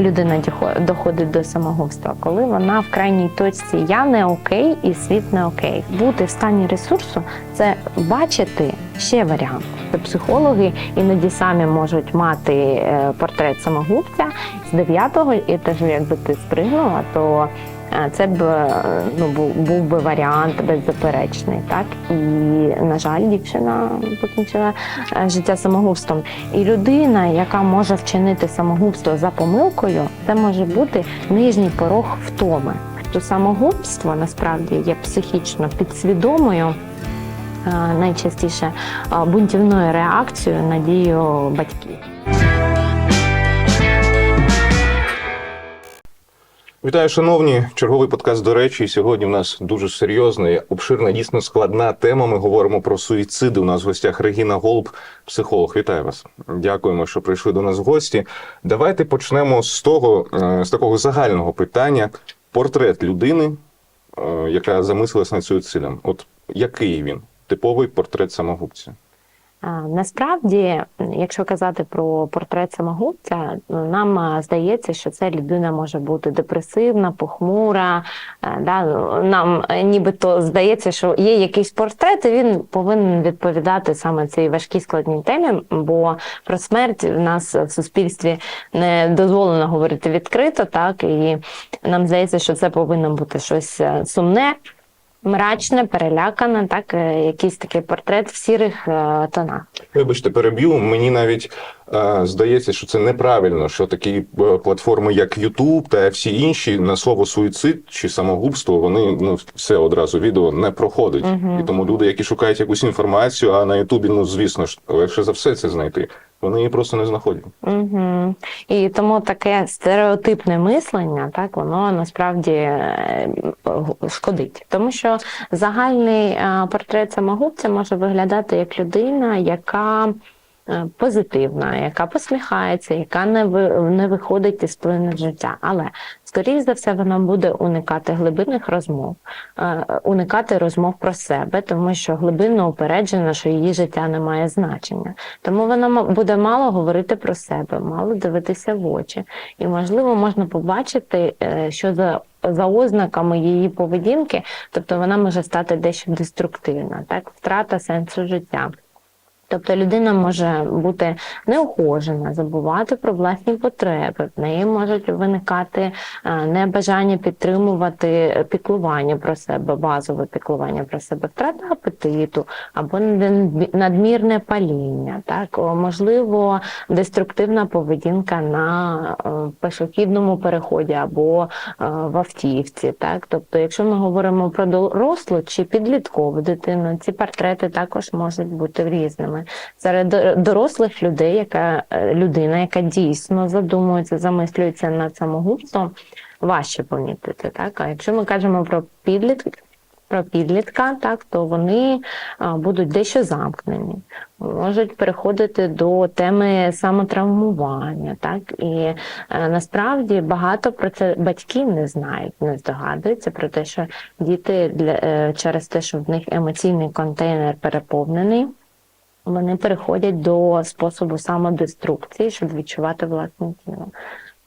людина доходить до самогубства, коли вона в крайній точці я не окей і світ не окей. Бути в стані ресурсу це бачити ще варіант. Психологи іноді самі можуть мати е, портрет самогубця з 9-го, і теж якби ти спригнула, то це б е, ну, був, був би варіант беззаперечний. Так? І, на жаль, дівчина покінчила е, життя самогубством. І людина, яка може вчинити самогубство за помилкою, це може бути нижній порог втоми. То самогубство насправді є психічно підсвідомою. е, Найчастіше бунтівною реакцією на дію батьків. Вітаю, шановні. Черговий подкаст до речі. І Сьогодні в нас дуже серйозна, і обширна, дійсно складна тема. Ми говоримо про суїциди. У нас в гостях Регіна Голуб, психолог. Вітаю вас. Дякуємо, що прийшли до нас в гості. Давайте почнемо з того, е, з такого загального питання: портрет людини, е, яка замислилась над суїцидом. От який він? Типовий портрет самогубця. Насправді, якщо казати про портрет самогубця, нам здається, що ця людина може бути депресивна, похмура. е, Да? Нам е, нібито здається, що є якийсь портрет, і він повинен відповідати саме цій важкій складній темі, бо про смерть в нас в суспільстві не дозволено говорити відкрито, так і нам здається, що це повинно бути щось е, сумне. Мрачне, перелякане, так, е, якийсь такий портрет в сірих е, тонах. Вибачте, переб'ю. Мені навіть е, здається, що це неправильно, що такі платформи, як YouTube та всі інші, на слово суїцид чи самогубство, вони ну все одразу відео не проходить. Мгм. І тому люди, які шукають якусь інформацію, а на Ютубі, ну звісно ж, легше за все це знайти. Вони її просто не знаходять. Угу. І тому таке стереотипне мислення, так, воно насправді е, шкодить. Тому що загальний е, портрет самогубця може виглядати як людина, яка е, позитивна, яка посміхається, яка не ви не виходить із плину життя. Але скоріш за все вона буде уникати глибинних розмов, е, уникати розмов про себе, тому що глибинно упереджена, що її життя не має значення. Тому вона буде мало говорити про себе, мало дивитися в очі. І, можливо, можна побачити, е, що за, за ознаками її поведінки, тобто вона може стати дещо деструктивна, так, втрата сенсу життя. Тобто людина може бути неухожена, забувати про власні потреби. В неї можуть виникати е, небажання підтримувати піклування про себе, базове піклування про себе, втрата апетиту або надмі- надмірне паління. Так, можливо, деструктивна поведінка на е, пешохідному переході або е, в автівці. Так, тобто, якщо ми говоримо про дорослу чи підліткову дитину, ці портрети також можуть бути різними. Серед дорослих людей, яка е, людина, яка дійсно задумується, замислюється над самогубством, важче помітити. Так? А якщо ми кажемо про підлітки, про підлітка, так, то вони будуть дещо замкнені, можуть переходити до теми самотравмування. Так? І е, насправді багато про це батьки не знають, не здогадуються про те, що діти для, е, через те, що в них емоційний контейнер переповнений, вони переходять до способу самодеструкції, щоб відчувати власне тіло.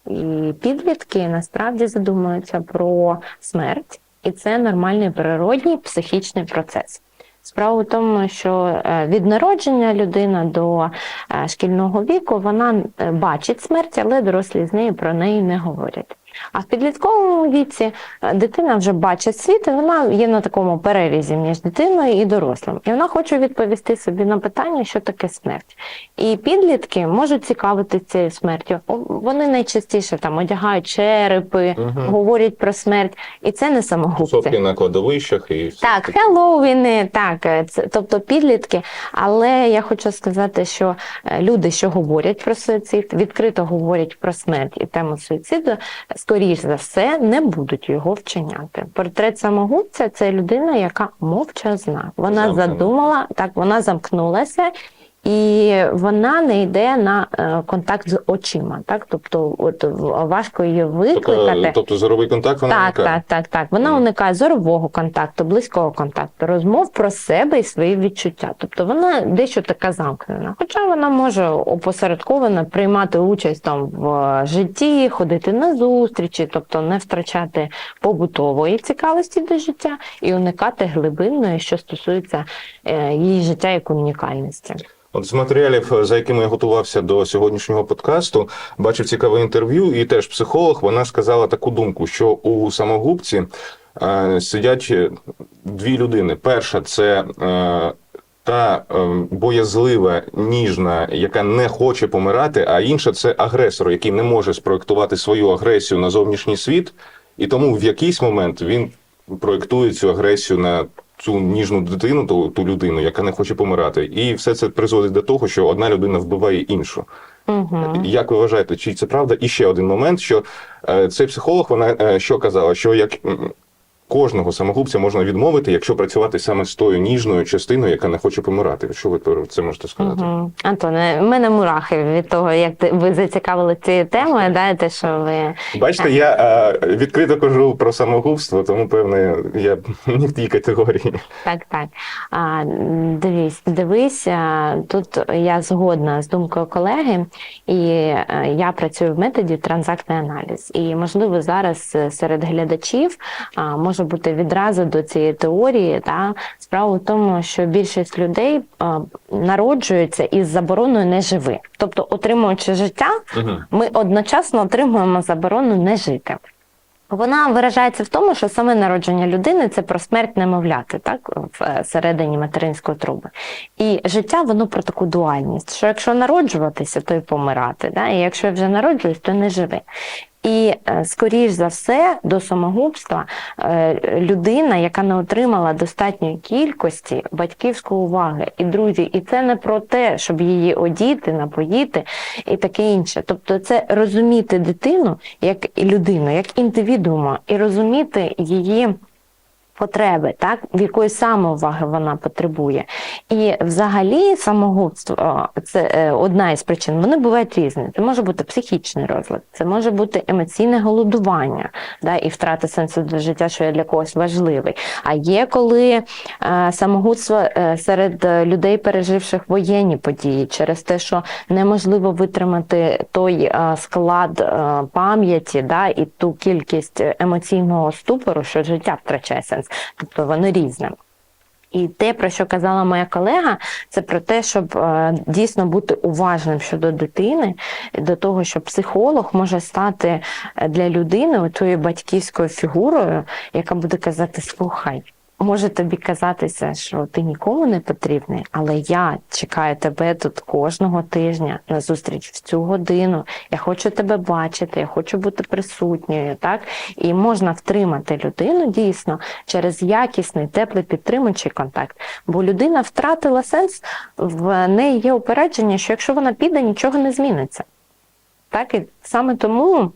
І підлітки насправді задумуються про смерть, і це нормальний природній психічний процес. Справа в тому, що е, від народження людина до е, шкільного віку вона е, бачить смерть, але дорослі з нею про неї не говорять. А в підлітковому віці е, дитина вже бачить світ, і вона є на такому перерізі між дитиною і дорослим. І вона хоче відповісти собі на питання, що таке смерть. І підлітки можуть цікавитися цією смертю. Вони найчастіше там одягають черепи, Мгм. говорять про смерть, і це не самогубці. Сотки на кладовищах і все Так. Хеллоуіни, так, е, це, тобто підлітки. Але я хочу сказати, що е, люди, що говорять про суїцид, відкрито говорять про смерть і тему суїциду, скоріш за все, не будуть його вчиняти. Портрет самогубця це людина, яка мовчазна. Вона задумала, так, вона замкнулася. І вона не йде на е, контакт з очима. Так? Тобто, от важко її викликати. Тобто, тобто зоровий контакт вона Так, уникає? так, так, так. Вона Мгм. уникає зорового контакту, близького контакту, розмов про себе і свої відчуття. Тобто вона дещо така замкнена. Хоча вона може опосередковано приймати участь там в житті, ходити на зустрічі, тобто не втрачати побутової цікавості до життя і уникати глибинної, що стосується е, її життя як унікальності. От з матеріалів, за якими я готувався до сьогоднішнього подкасту, бачив цікаве інтерв'ю, і теж психолог вона сказала таку думку, що у самогубці е, сидять дві людини. Перша це е, та е, боязлива, ніжна, яка не хоче помирати, а інша це агресор, який не може спроектувати свою агресію на зовнішній світ, і тому в якийсь момент він проєктує цю агресію на цю ніжну дитину, ту, ту людину, яка не хоче помирати. І все це призводить до того, що одна людина вбиває іншу. Угу. Як ви вважаєте, чи це правда? І ще один момент, що е, цей психолог вона е, що казала, що як кожного самогубця можна відмовити, якщо працювати саме з тою ніжною частиною, яка не хоче помирати. Що ви про це можете сказати? Угу. Антоне, в мене мурахи від того, як ви зацікавили цією темою, да, те, що ви Бачите, я е, відкрито кажу про самогубство, тому певне я не в тій категорії. Так, так. А, дивись, дивись, а, тут я згодна з думкою колеги, і е, я працюю в методі транзактний аналіз. І можливо зараз е, серед глядачів а, може бути відразу до цієї теорії. Та справа в тому, що більшість людей народжуються із забороною не живи. Тобто, отримуючи життя, ми одночасно отримуємо заборону не жити. Вона виражається в тому, що саме народження людини це про смерть немовляти, так в е, середині материнської труби. І життя воно про таку дуальність, що якщо народжуватися, то й помирати, да? і якщо я вже народжуюсь, то не живи. І е, скоріш за все до самогубства е, людина, яка не отримала достатньої кількості батьківської уваги і друзі, і це не про те, щоб її одіти, напоїти і таке інше. Тобто, це розуміти дитину як людину, як індивідуума, і розуміти її. Потреби, так в якої саме уваги вона потребує, і взагалі самогубство це е, одна із причин. Вони бувають різні. Це може бути психічний розлад, це може бути емоційне голодування, да, і втрата сенсу до життя, що є для когось важливий. А є коли е, самогубство е, серед людей, переживших воєнні події, через те, що неможливо витримати той склад пам'яті, да, і ту кількість емоційного ступору, що життя втрачає сенс. Тобто воно різне. І те, про що казала моя колега, це про те, щоб е, дійсно бути уважним щодо дитини, до того, що психолог може стати е, для людини тою батьківською фігурою, яка буде казати: слухай. Може тобі казатися, що ти нікому не потрібний, але я чекаю тебе тут кожного тижня на зустріч в цю годину. Я хочу тебе бачити, я хочу бути присутньою. Так і можна втримати людину дійсно через якісний, теплий підтримуючий контакт. Бо людина втратила сенс, в неї є упередження, що якщо вона піде, нічого не зміниться. Так і саме тому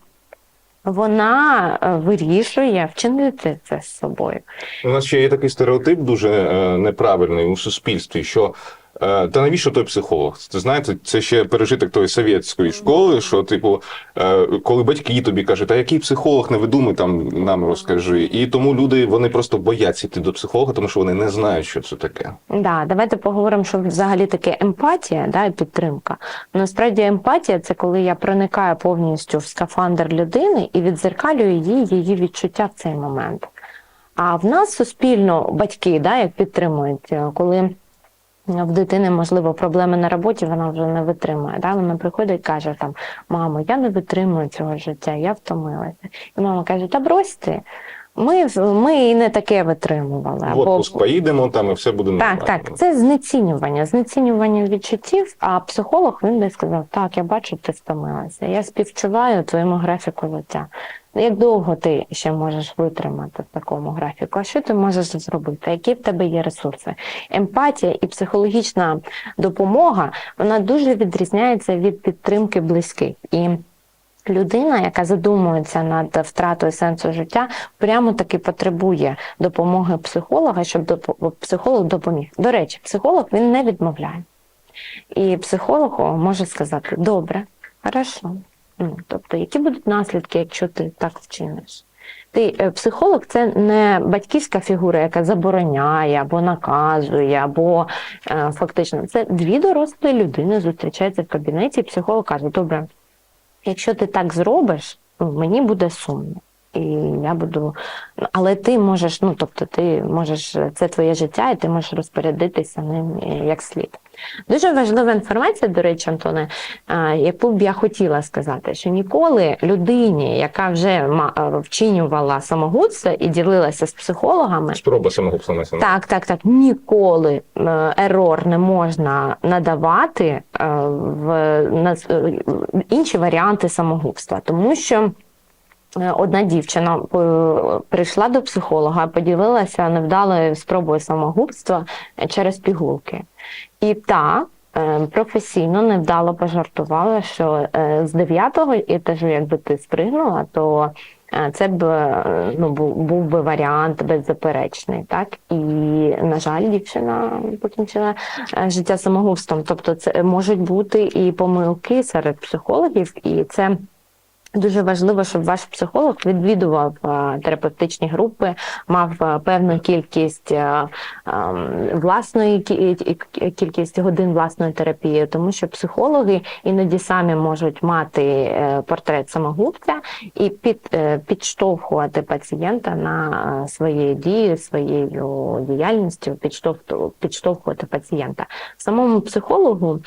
вона е, вирішує вчинити це з собою. У нас ще є такий стереотип дуже е, неправильний у суспільстві, що та навіщо той психолог? Це знаєте, це ще пережиток тої совєтської школи, що, типу, е, коли батьки тобі кажуть, а який психолог не видумай там нам розкажи. І тому люди вони просто бояться йти до психолога, тому що вони не знають, що це таке. Да, давайте поговоримо, що взагалі таке емпатія да, і підтримка. Насправді емпатія це коли я проникаю повністю в скафандр людини і відзеркалюю їй її відчуття в цей момент. А в нас суспільно батьки, да, як підтримують, е, коли в дитини, можливо, проблеми на роботі, вона вже не витримує. Да? Вона приходить і каже: там, мамо, я не витримую цього життя, я втомилася. І мама каже, та брось ти. Ми, ми і не таке витримували. В отпуск поїдемо, там і все буде нормально. Так, так, це знецінювання, знецінювання відчуттів. А психолог він би сказав: так, я бачу, ти втомилася. Я співчуваю твоєму графіку життя. Як довго ти ще можеш витримати в такому графіку? А що ти можеш зробити? Які в тебе є ресурси? Емпатія і психологічна допомога вона дуже відрізняється від підтримки близьких. І Людина, яка задумується над втратою сенсу життя, прямо таки потребує допомоги психолога, щоб психолог допоміг. До речі, психолог він не відмовляє. І психолог може сказати: добре, хорошо. Ну, тобто, які будуть наслідки, якщо ти так вчиниш? Ти е, психолог це не батьківська фігура, яка забороняє або наказує, або е, фактично це дві дорослі людини зустрічаються в кабінеті, і психолог каже: Добре, якщо ти так зробиш, ну, мені буде сумно. І я буду, але ти можеш, ну тобто, ти можеш, це твоє життя, і ти можеш розпорядитися ним е, як слід. Дуже важлива інформація, до речі, Антоне, яку б я хотіла сказати, що ніколи людині, яка вже е, вчинювала самогубство і ділилася з психологами, Спроба самогубства на так, так, так. Ніколи е, ерор не можна надавати е, в інші варіанти самогубства, тому що. Одна дівчина прийшла до психолога, поділилася невдалою спробою самогубства через пігулки. І та е, професійно невдало пожартувала, що е, з дев'ятого етажу, якби ти спригнула, то е, це б ну, був, би варіант беззаперечний. Так? І, на жаль, дівчина покінчила життя самогубством. Тобто, це можуть бути і помилки серед психологів, і це. Дуже важливо, щоб ваш психолог відвідував е, терапевтичні групи, мав е, певну кількість е, ем, власної кі- кі- кількість годин власної терапії, тому що психологи іноді самі можуть мати портрет самогубця і під, підштовхувати пацієнта на свої дії, своєю діяльністю, підштовхувати пацієнта. Самому психологу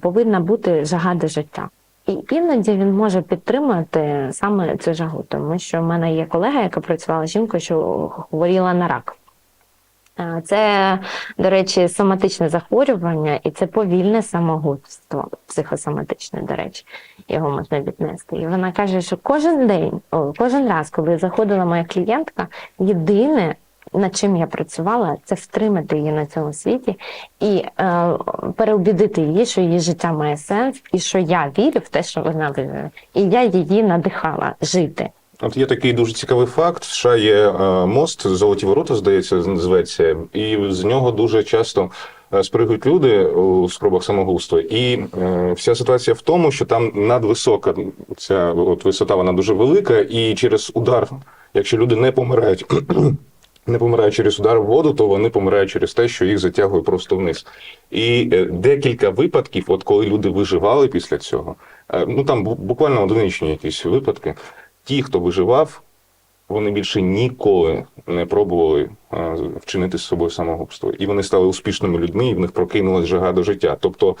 повинна бути жага до життя. І іноді він може підтримати саме цю жагу, тому що в мене є колега, яка працювала з жінкою, що хворіла на рак. Це, до речі, соматичне захворювання, і це повільне самогубство, психосоматичне, до речі, його можна віднести. І вона каже, що кожен день, о, кожен раз, коли заходила моя клієнтка, єдине, над чим я працювала, це втримати її на цьому світі і е, переубідити її, що її життя має сенс, і що я вірю в те, що вона вірить. І я її надихала жити. От є такий дуже цікавий факт. В США є е, мост, золоті ворота, здається, називається, і з нього дуже часто е, спригують люди у спробах самогубства. І е, вся ситуація в тому, що там надвисока ця от висота, вона дуже велика, і через удар, якщо люди не помирають. Не помирають через удар в воду, то вони помирають через те, що їх затягує просто вниз. І е, декілька випадків, от коли люди виживали після цього, е, ну там бу- буквально одиничні якісь випадки. Ті, хто виживав, вони більше ніколи не пробували е, вчинити з собою самогубство. І вони стали успішними людьми, і в них прокинулась жага до життя. Тобто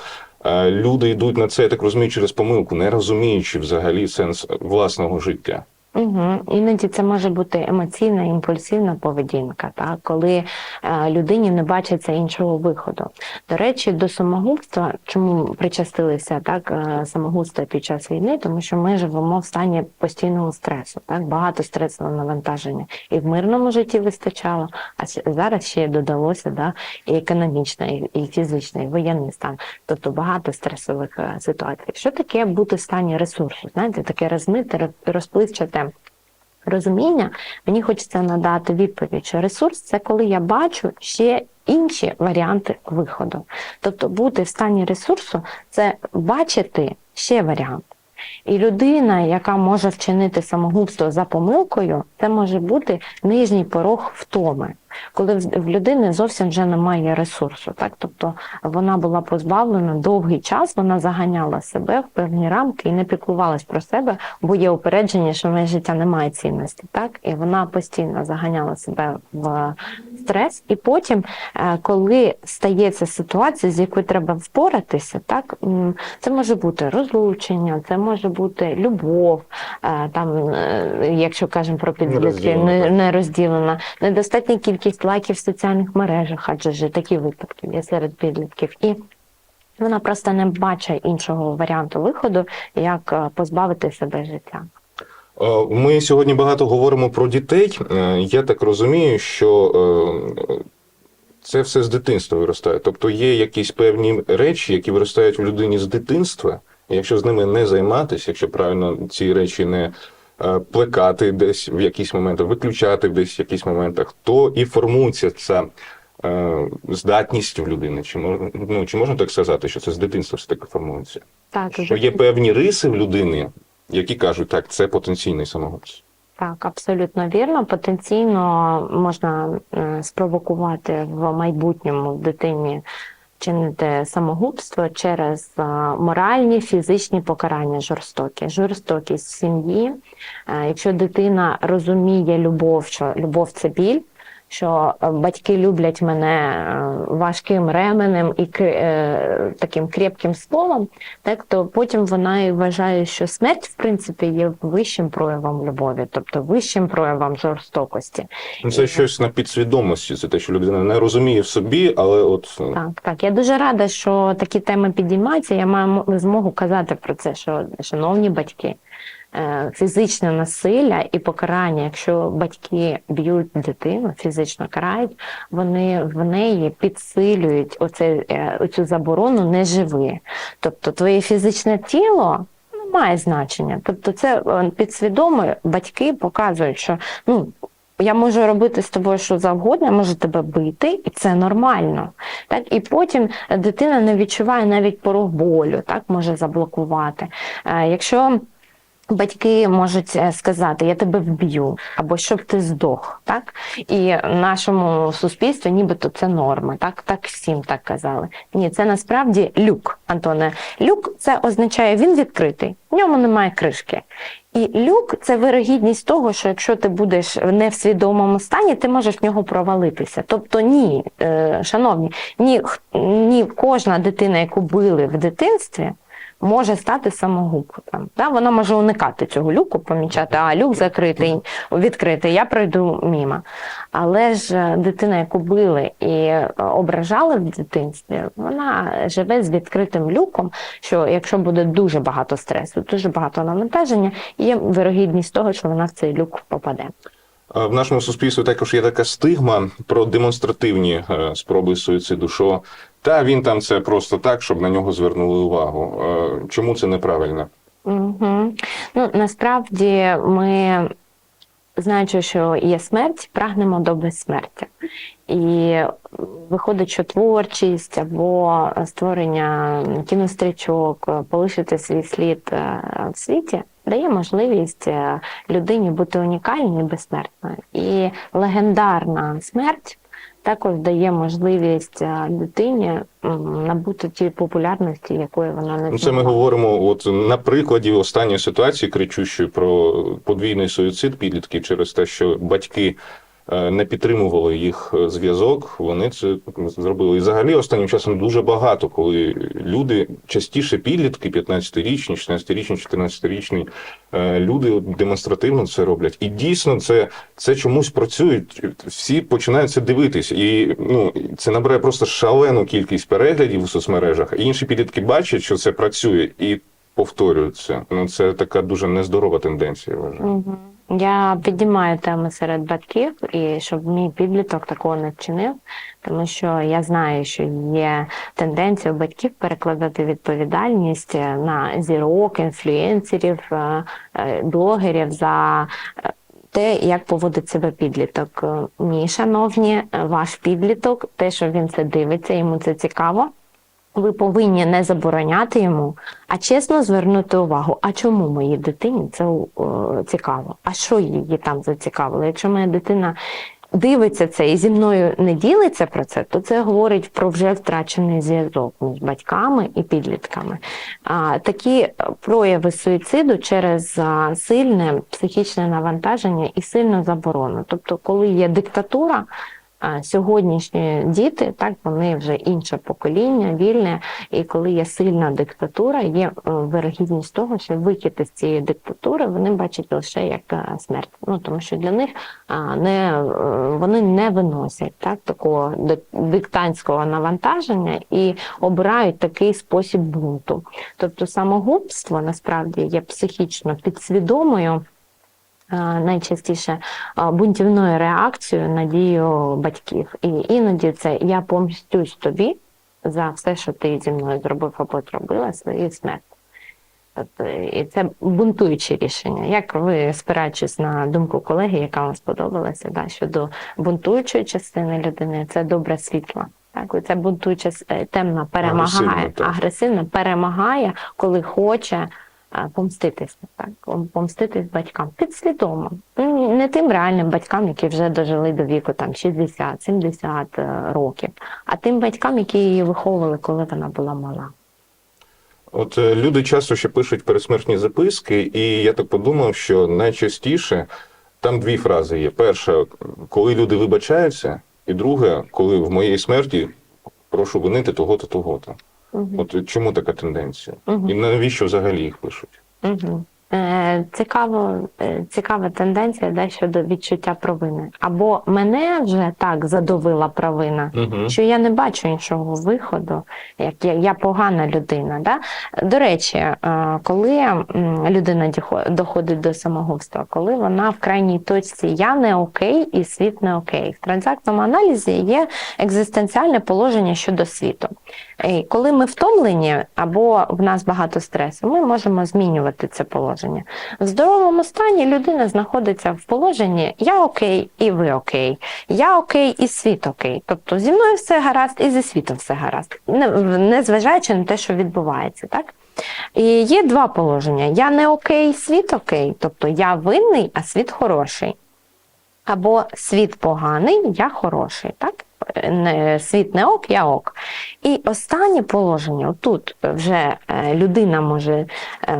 люди йдуть на це, я так розумію, через помилку, не розуміючи взагалі сенс власного життя. Угу. Іноді це може бути емоційна, імпульсивна поведінка, так? коли е, людині не бачиться іншого виходу. До речі, до самогубства, чому причастилися так, е, самогубства під час війни, тому що ми живемо в стані постійного стресу, так? багато стресового навантаження. І в мирному житті вистачало, а зараз ще додалося да, і економічне, і, фізичне, і воєнний стан. Тобто багато стресових е, ситуацій. Що таке бути в стані ресурсу? Знаєте, таке розмите, роз- розуміння, мені хочеться надати відповідь, що ресурс це коли я бачу ще інші варіанти виходу. Тобто бути в стані ресурсу це бачити ще варіант. І людина, яка може вчинити самогубство за помилкою, це може бути нижній порог втоми, коли в людини зовсім вже немає ресурсу. Так? Тобто вона була позбавлена довгий час, вона заганяла себе в певні рамки і не піклувалась про себе, бо є упередження, що в неї життя не має цінності. Так? І вона постійно заганяла себе в стрес. І потім, е, коли стається ситуація, з якою треба впоратися, так це може бути розлучення, це може бути любов, е, там, е, якщо кажемо про підлітки, не, не розділена, недостатня кількість лайків в соціальних мережах, адже ж такі випадки є серед підлітків. І вона просто не бачить іншого варіанту виходу, як е, позбавити себе життя. Е, Ми сьогодні багато говоримо про дітей. Я так розумію, що це все з дитинства виростає. Тобто є якісь певні речі, які виростають в людині з дитинства. Якщо з ними не займатися, якщо правильно ці речі не е, плекати десь в якісь моменти, виключати десь в якісь моментах, то і формується ця е, здатність в людини? Чи можна, ну, чи можна так сказати, що це з дитинства все таки формується? Так, Що є певні риси в людини, які кажуть, так, це потенційний самогубець. Так, абсолютно вірно. Потенційно можна спровокувати в майбутньому в дитині чинити самогубство через моральні, фізичні покарання жорстокі. Жорстокість в сім'ї. Е, Якщо дитина розуміє любов, що любов це біль. Що е, батьки люблять мене е, важким ременем і е, таким крепким словом, так то потім вона і вважає, що смерть, в принципі, є вищим проявом любові, тобто вищим проявом жорстокості. Ну, це щось на підсвідомості, це те, що людина не розуміє в собі, але от е, Так, так. Я дуже рада, що такі теми підіймаються. Я маю змогу казати про це, що шановні батьки. Е, Фізичне насилля і покарання, якщо батьки б'ють дитину, фізично карають, вони в неї підсилюють оце, е, оцю заборону не живи. Тобто твоє фізичне тіло ну, має значення. Тобто, це е, підсвідомо батьки показують, що ну. Я можу робити з тобою що завгодно, я можу тебе бити, і це нормально. Так? І потім дитина не відчуває навіть порог болю, так може заблокувати. Якщо Батьки можуть е, сказати, я тебе вб'ю, або щоб ти здох, так і нашому суспільстві, нібито це норма, так так всім так казали. Ні, це насправді люк, Антоне. Люк це означає, він відкритий, в ньому немає кришки. І люк це вирогідність того, що якщо ти будеш в свідомому стані, ти можеш в нього провалитися. Тобто, ні, е, шановні, ні, ні кожна дитина, яку били в дитинстві, може стати самогубцем. Да? Вона може уникати цього люку, помічати, а люк закритий, відкритий, я пройду мімо. Але ж е, дитина, яку били і е, ображали в дитинстві, вона живе з відкритим люком, що якщо буде дуже багато стресу, дуже багато навантаження, є вирогідність того, що вона в цей люк попаде. В нашому суспільстві також є така стигма про демонстративні е, спроби суїциду, що та він там це просто так, щоб на нього звернули увагу. Е, Чому це неправильно? Угу. Ну, насправді ми, знаючи, що є смерть, прагнемо до безсмертя. І виходить, що творчість або створення кінострічок, полишити свій слід е, в світі дає можливість е, людині бути унікальною і безсмертною. І легендарна смерть також дає можливість е, дитині набути ті популярності, якої вона не Ну, це ми говоримо от на прикладі останньої ситуації, кричущої про подвійний суїцид підлітків через те, що батьки не підтримували їх е, зв'язок. Вони це зробили. І взагалі останнім часом дуже багато, коли люди частіше підлітки, 15-річні, 16-річні, 14-річні е, люди демонстративно це роблять. І дійсно це, це чомусь працюють. Всі починають це дивитись. І ну, це набирає просто шалену кількість переглядів у соцмережах. І інші підлітки бачать, що це працює, і повторюють це. Ну це така дуже нездорова тенденція. я вважаю. Я піднімаю теми серед батьків, і щоб мій підліток такого не вчинив, тому що я знаю, що є тенденція у батьків перекладати відповідальність на зірок, інфлюенсерів, е, е, блогерів за е, те, як поводить себе підліток. Е, Ні, шановні, е, ваш підліток, те, що він це дивиться, йому це цікаво. Ви повинні не забороняти йому, а чесно звернути увагу, а чому моїй дитині це цікаво? А що її там зацікавило? Якщо моя дитина дивиться це і зі мною не ділиться про це, то це говорить про вже втрачений зв'язок між батьками і підлітками. А, такі прояви суїциду через сильне психічне навантаження і сильну заборону. Тобто, коли є диктатура. Сьогоднішні діти, так вони вже інше покоління, вільне, і коли є сильна диктатура, є е, вирогідність того, що вихід із цієї диктатури вони бачать лише як е, смерть. Ну тому що для них не е, вони не виносять так такого диктантського навантаження і обирають такий спосіб бунту. Тобто самогубство насправді є психічно підсвідомою найчастіше е, бунтівною реакцією на дію батьків. І іноді це я помстюсь тобі за все, що ти зі мною зробив або зробила свою смерть. Тобто, і це бунтуючі рішення. Як ви, спираючись на думку колеги, яка вам сподобалася, да, щодо бунтуючої частини людини, це добре світло. Так, це бунтуюча е, темна перемагає, Агресивна, агресивно перемагає, коли хоче помститися, так, помститись батькам підсвідомо. Не тим реальним батькам, які вже дожили до віку там 60-70 е, років, а тим батькам, які її виховували, коли вона була мала. От е, люди часто ще пишуть пересмертні записки, і я так подумав, що найчастіше там дві фрази є: перша, коли люди вибачаються, і друга, коли в моїй смерті прошу винити того-то, того-то. Мгм. От чому така тенденція? Угу. І навіщо взагалі їх пишуть? Угу. Е, цікаво, е, цікава тенденція да, щодо відчуття провини. Або мене вже так задовила провина, Угу. що я не бачу іншого виходу, як я, я погана людина. Да? До речі, е, коли людина доходить до самогубства, коли вона в крайній точці я не окей і світ не окей. В транзактному аналізі є екзистенціальне положення щодо світу. Коли ми втомлені або в нас багато стресу, ми можемо змінювати це положення. В здоровому стані людина знаходиться в положенні я окей, і ви окей, я окей, і світ окей. Тобто зі мною все гаразд, і зі світом все гаразд, незважаючи на те, що відбувається, так? І є два положення: я не окей, світ окей, тобто я винний, а світ хороший. Або світ поганий, я хороший, так? Світ не ок, я ок. І останнє положення, тут вже е, людина може е,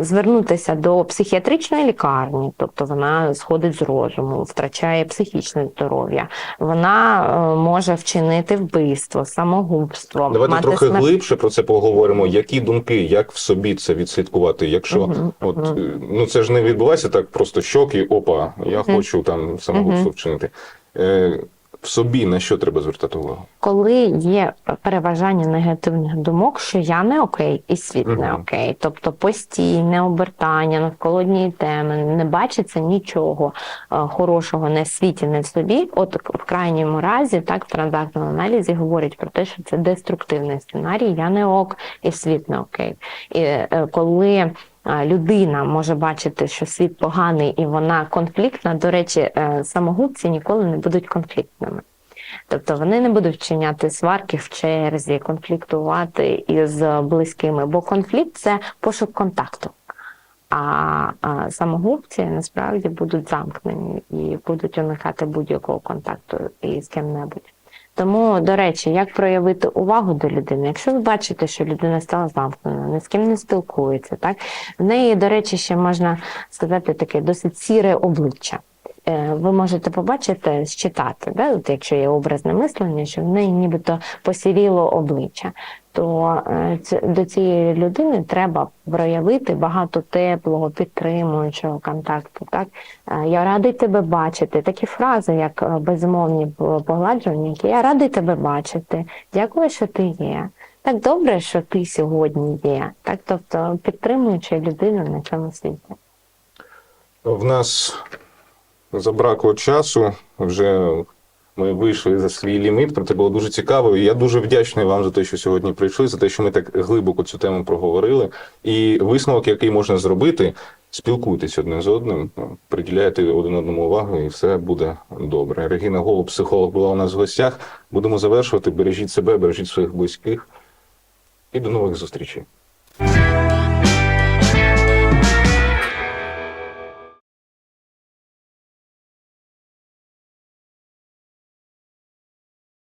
звернутися до психіатричної лікарні, тобто вона сходить з розуму, втрачає психічне здоров'я, вона е, може вчинити вбивство, самогубство, Давайте мати трохи смер- глибше про це поговоримо. Які думки, як в собі це відслідкувати? Якщо Мгм, от е, ну це ж не відбувається так, просто щок і опа, я хочу там самогубство Мгм. вчинити. Е, в собі на що треба звертати увагу? коли є переважання негативних думок, що я не окей і світ не окей, тобто постійне обертання навколодньої теми, не бачиться нічого е, хорошого не в світі, не в собі. От в крайньому разі, так в транзактному аналізі говорять про те, що це деструктивний сценарій, я не ок і світ не окей. І е, коли людина може бачити, що світ поганий і вона конфліктна. До речі, е, самогубці ніколи не будуть конфліктними. Тобто вони не будуть вчиняти сварки в черзі, конфліктувати із близькими, бо конфлікт це пошук контакту. А, самогубці насправді будуть замкнені і будуть уникати будь-якого контакту із ким-небудь. Тому, до речі, як проявити увагу до людини? Якщо ви бачите, що людина стала замкнена, ні з ким не спілкується, так в неї, до речі, ще можна сказати таке досить сіре обличчя. Е, Ви можете побачити, считати, да? От якщо є образне мислення, що в неї нібито посіріло обличчя, то е, до цієї людини треба проявити багато теплого, підтримуючого контакту. Так? Е, Я радий тебе бачити. Такі фрази, як е, безумовні погладжування, які я радий тебе бачити. Дякую, що ти є. Так добре, що ти сьогодні є. Так, тобто підтримуючи людину на цьому світі. В нас забракло часу. Вже ми вийшли за свій ліміт. Проте було дуже цікаво. І я дуже вдячний вам за те, що сьогодні прийшли, за те, що ми так глибоко цю тему проговорили. І висновок, який можна зробити, спілкуйтесь одне з одним, приділяйте один одному увагу, і все буде добре. Регіна Голуб, психолог, була у нас в гостях. Будемо завершувати. Бережіть себе, бережіть своїх близьких. І до нових зустрічей.